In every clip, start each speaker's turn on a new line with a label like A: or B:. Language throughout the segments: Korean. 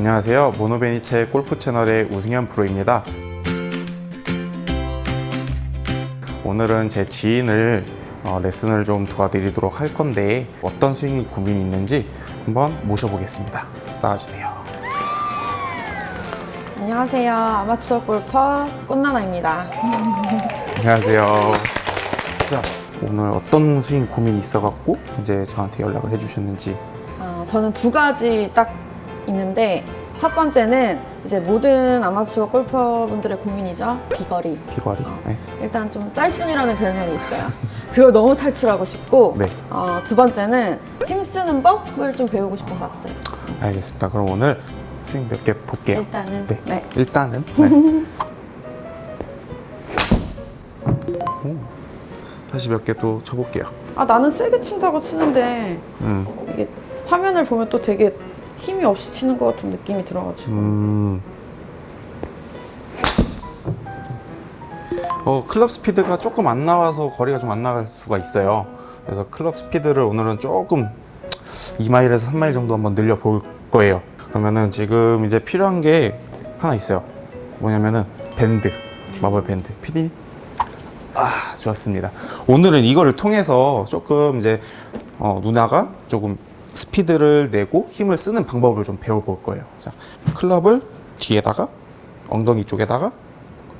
A: 안녕하세요. 모노베니체 골프 채널의 우승현 프로입니다. 오늘은 제 지인을 어, 레슨을 좀 도와드리도록 할 건데 어떤 스윙이 고민이 있는지 한번 모셔보겠습니다. 나와주세요.
B: 안녕하세요. 아마추어 골퍼 꽃나나입니다.
A: 안녕하세요. 자, 오늘 어떤 스윙 고민이 있어갖고 이제 저한테 연락을 해주셨는지
B: 어, 저는 두 가지 딱 있는데 첫 번째는 이제 모든 아마추어 골퍼분들의 고민이죠. 비거리.
A: 비거리. 네.
B: 일단 좀 짤순이라는 별명이 있어요. 그걸 너무 탈출하고 싶고
A: 네.
B: 어, 두 번째는 힘 쓰는 법을 좀 배우고 싶어서 왔어요.
A: 알겠습니다. 그럼 오늘 스윙 몇 개 볼게요.
B: 일단은
A: 네.
B: 네.
A: 일단은 네. 오, 다시 몇 개 또 쳐볼게요.
B: 아 나는 세게 친다고 치는데
A: 음,
B: 이게 화면을 보면 또 되게 힘이 없이 치는 것 같은 느낌이 들어가지고
A: 음. 어, 클럽 스피드가 조금 안 나와서 거리가 좀 안 나갈 수가 있어요. 그래서 클럽 스피드를 오늘은 조금 2마일에서 3마일 정도 한번 늘려 볼 거예요. 그러면은 지금 이제 필요한 게 하나 있어요. 뭐냐면은 밴드, 마블 밴드. PD? 아, 좋았습니다. 오늘은 이거를 통해서 조금 이제 어, 누나가 조금 스피드를 내고 힘을 쓰는 방법을 좀 배워볼 거예요. 자, 클럽을 뒤에다가 엉덩이 쪽에다가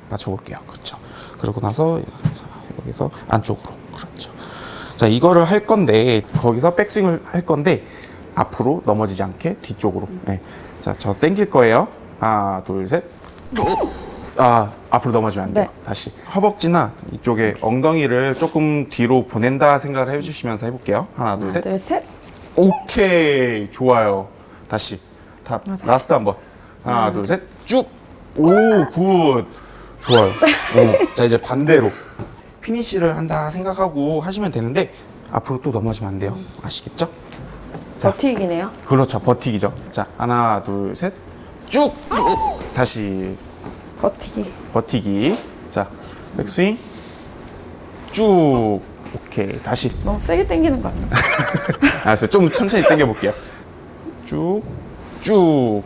A: 맞춰볼게요. 그렇죠. 그러고 나서 자, 여기서 안쪽으로 그렇죠. 자, 이거를 할 건데 거기서 백스윙을 할 건데 앞으로 넘어지지 않게 뒤쪽으로. 네. 자, 저 땡길 거예요. 하나, 둘, 셋. 아, 앞으로 넘어지면 안 돼요.
B: 네.
A: 다시. 허벅지나 이쪽에 엉덩이를 조금 뒤로 보낸다 생각을 해주시면서 해볼게요. 하나, 둘,
B: 하나
A: 셋.
B: 둘 셋
A: 오케이. 좋아요. 다시. 다, 라스트 한 번. 하나, 둘, 셋. 쭉. 오, 굿. 좋아요. 오. 자, 이제 반대로. 피니쉬를 한다 생각하고 하시면 되는데, 앞으로 또 넘어지면 안 돼요. 아시겠죠? 자.
B: 버티기네요.
A: 그렇죠. 버티기죠. 자, 하나, 둘, 셋. 쭉. 다시.
B: 버티기.
A: 버티기. 자, 백스윙. 쭉. 오케이. 다시.
B: 너무 세게 당기는 거 아니야?
A: 알았어요. 좀 천천히 당겨 볼게요. 쭉, 쭉.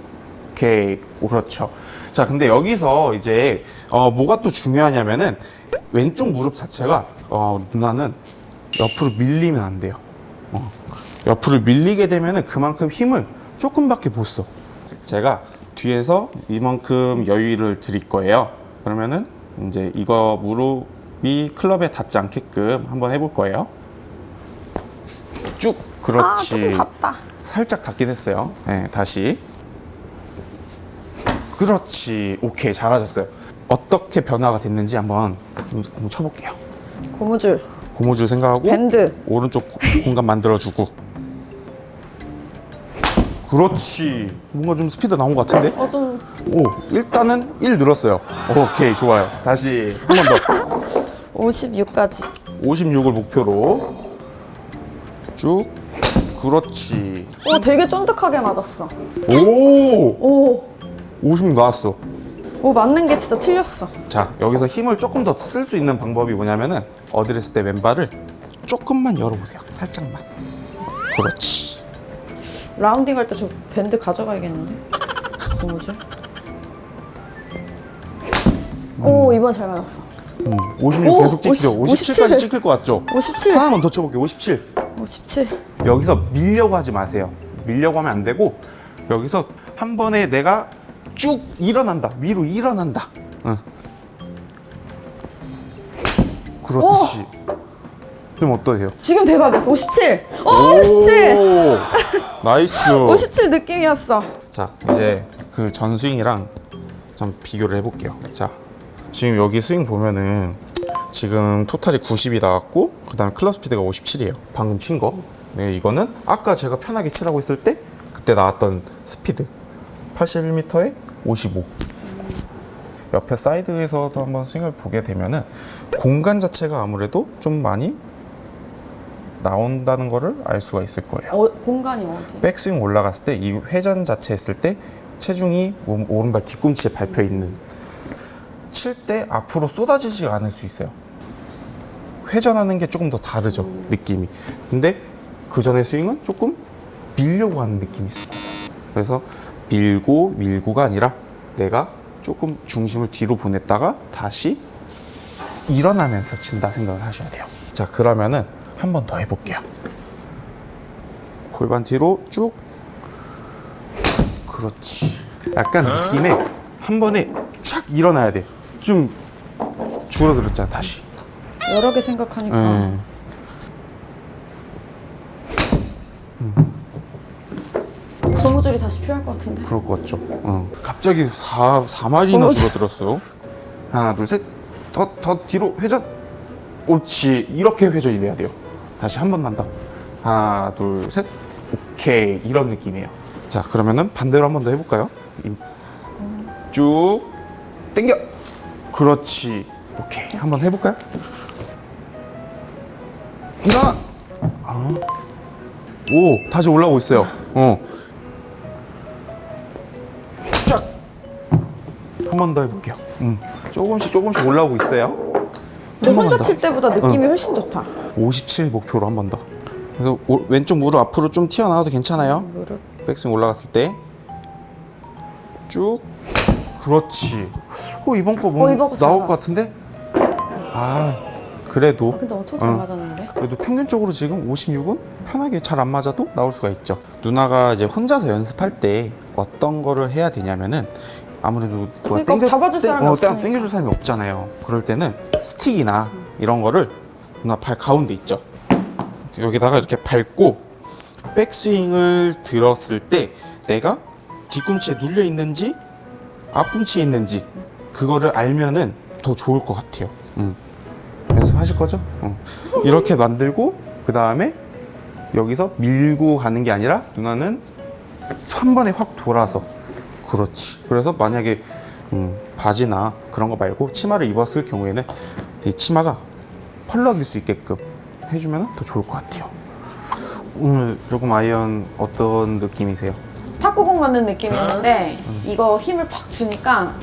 A: 오케이. 오, 그렇죠. 자, 근데 여기서 이제, 어, 뭐가 또 중요하냐면은, 왼쪽 무릎 자체가, 어, 누나는 옆으로 밀리면 안 돼요. 어, 옆으로 밀리게 되면은 그만큼 힘을 조금밖에 못 써. 제가 뒤에서 이만큼 여유를 드릴 거예요. 그러면은, 이제 이거 무릎 이 클럽에 닿지 않게끔 한번 해볼 거예요. 쭉.
B: 아
A: 그렇지.
B: 조금 닿다.
A: 살짝 닿긴 했어요. 네, 다시. 그렇지. 오케이. 잘하셨어요. 어떻게 변화가 됐는지 한번, 한번 쳐볼게요.
B: 고무줄.
A: 고무줄 생각하고
B: 밴드.
A: 오른쪽 고- 공간 만들어주고. 그렇지. 뭔가 좀 스피드 나온 것 같은데?
B: 어 좀
A: 오, 일단은 1 늘었어요. 오케이, 좋아요. 다시 한 번 더.
B: 56까지.
A: 56을 목표로 쭉. 그렇지.
B: 오 되게 쫀득하게 맞았어.
A: 오!
B: 오.
A: 56 나왔어.
B: 오 맞는 게 진짜 틀렸어.
A: 자 여기서 힘을 조금 더 쓸 수 있는 방법이 뭐냐면은 어드레스 때 왼발을 조금만 열어보세요 살짝만 그렇지
B: 라운딩 할 때 저 밴드 가져가야겠는데. 고무줄. 오 이번 잘 맞았어.
A: 음, 56
B: 오,
A: 계속 찍히죠
B: 50,
A: 57까지
B: 57.
A: 찍힐 것 같죠
B: 57.
A: 하나만 더 쳐볼게요 57
B: 57.
A: 여기서 밀려고 하지 마세요 밀려고 하면 안 되고 여기서 한 번에 내가 쭉 일어난다 위로 일어난다 응. 그렇지 좀 어떠세요?
B: 지금 대박이었어. 57. 오 57.
A: 오, 나이스
B: 57 느낌이었어.
A: 자 이제 그 전 스윙이랑 좀 비교를 해볼게요 자 지금 여기 스윙 보면은 지금 토탈이 90이 나왔고 그 다음에 클럽 스피드가 57이에요. 방금 친 거. 네, 이거는 아까 제가 편하게 치라고 했을 때 그때 나왔던 스피드. 81m에 55 옆에 사이드에서도 한번 스윙을 보게 되면은 공간 자체가 아무래도 좀 많이 나온다는 거를 알 수가 있을 거예요.
B: 어, 공간이 어디?
A: 백스윙 올라갔을 때 이 회전 자체 했을 때 체중이 몸- 오른발 뒤꿈치에 밟혀 있는 칠 때 앞으로 쏟아지지 않을 수 있어요. 회전하는 게 조금 더 다르죠 느낌이. 근데 그 전에 스윙은 조금 밀려고 하는 느낌이 있어요. 그래서 밀고 밀고가 아니라 내가 조금 중심을 뒤로 보냈다가 다시 일어나면서 친다 생각을 하셔야 돼요. 자, 그러면은 한 번 더 해볼게요. 골반 뒤로 쭉. 그렇지. 약간 느낌에 한 번에 촥 일어나야 돼. 좀 줄어들었잖아, 다시.
B: 여러 개 생각하니까
A: 음.
B: 고무줄이 다시 필요할 것 같은데.
A: 그럴 것 같죠. 응. 갑자기 4, 4마리나
B: 어,
A: 줄어들었어요. 하나, 둘, 셋. 더, 더 뒤로 회전. 옳지. 이렇게 회전이 돼야 돼요. 다시 한 번만 더. 하나, 둘, 셋. 오케이. 이런 느낌이에요. 자, 그러면은 반대로 한 번 더 해볼까요? 임- 쭉. 당겨. 그렇지. 오케이. 한번 해볼까요? 일어나. 아. 오, 다시 올라오고 있어요. 어. 쫙! 한 번 더 해볼게요. 음, 조금씩 조금씩 올라오고 있어요.
B: 근데
A: 한 번만
B: 혼자
A: 더.
B: 칠 때보다 느낌이 훨씬 좋다.
A: 57 목표로 한 번 더. 그래서 오- 왼쪽 무릎 앞으로 좀 튀어나와도 괜찮아요.
B: 무릎.
A: 백스윙 올라갔을 때. 쭉. 그렇지. 어, 이번 거 뭐
B: 어, 이번 거 잘
A: 나올 것
B: 나왔어.
A: 같은데? 아, 그래도.
B: 근데 엄청 잘
A: 응.
B: 맞았는데.
A: 그래도 평균적으로 지금 56은 편하게 잘 안 맞아도 나올 수가 있죠. 누나가 이제 혼자서 연습할 때 어떤 거를 해야 되냐면은 아무래도 누가
B: 그러니까 잡아줄 사람이
A: 어,
B: 없으니까.
A: 땡겨줄 사람이 없잖아요. 그럴 때는 스틱이나 이런 거를 누나 발 가운데 있죠. 여기다가 이렇게 밟고 백스윙을 들었을 때 내가 뒤꿈치에 눌려 있는지 앞꿈치에 있는지 그거를 알면은 더 좋을 것 같아요. 음. 연습하실 거죠? 어. 이렇게 만들고 그 다음에 여기서 밀고 가는 게 아니라 누나는 한 번에 확 돌아서 그렇지. 그래서 만약에 음, 바지나 그런 거 말고 치마를 입었을 경우에는 이 치마가 펄럭일 수 있게끔 해주면 더 좋을 것 같아요. 오늘 조금 아이언 어떤 느낌이세요?
B: 탁구공 맞는 느낌이었는데 이거 힘을 팍 주니까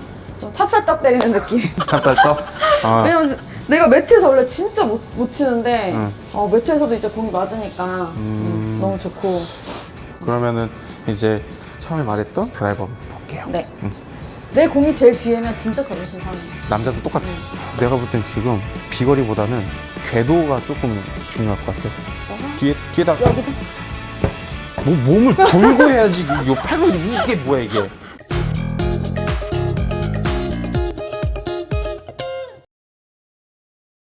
B: 좀 찹쌀떡 때리는 느낌.
A: 찹쌀떡? 아,
B: 왜냐면 내가 매트에서 원래 진짜 못, 못 치는데
A: 응.
B: 어, 매트에서도 이제 공이 맞으니까
A: 음.
B: 음, 너무 좋고
A: 그러면은 이제 처음에 말했던 드라이버 한번 볼게요.
B: 네.
A: 음.
B: 내 공이 제일 뒤에면 진짜 자존심 상해.
A: 남자도 똑같아. 내가 볼 땐 지금 비거리보다는 궤도가 조금 중요할 것 같아. 뒤에 뒤에다
B: 여기도
A: 뭐 몸을 돌고 해야지. 이 팔을 이게 뭐야 이게?